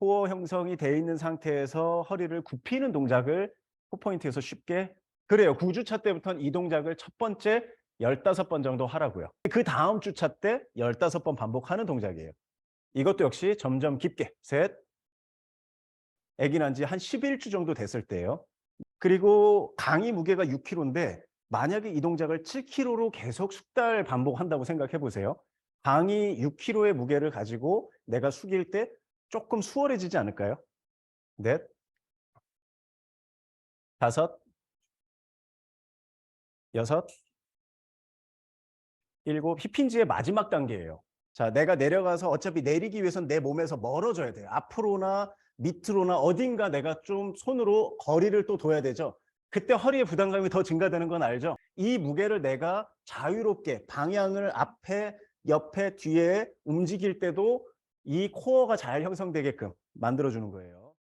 코어 형성이 돼 있는 상태에서 허리를 굽히는 동작을 코포인트에서 쉽게 그래요. 9주차 때부터는 이 동작을 첫 번째 15번 정도 하라고요. 그 다음 주차 때 15번 반복하는 동작이에요. 이것도 역시 점점 깊게 셋 아기 난 지 한 11주 정도 됐을 때예요. 그리고 강의 무게가 6kg인데 만약에 이 동작을 7kg로 계속 숙달 반복한다고 생각해 보세요. 강이 6kg의 무게를 가지고 내가 숙일 때 조금 수월해지지 않을까요? 넷, 다섯, 여섯, 일곱. 힙힌지의 마지막 단계예요. 자, 내가 내려가서 어차피 내리기 위해선 내 몸에서 멀어져야 돼요. 앞으로나 밑으로나 어딘가 내가 좀 손으로 거리를 또 둬야 되죠. 그때 허리의 부담감이 더 증가되는 건 알죠? 이 무게를 내가 자유롭게 방향을 앞에, 옆에, 뒤에 움직일 때도 이 코어가 잘 형성되게끔 만들어주는 거예요.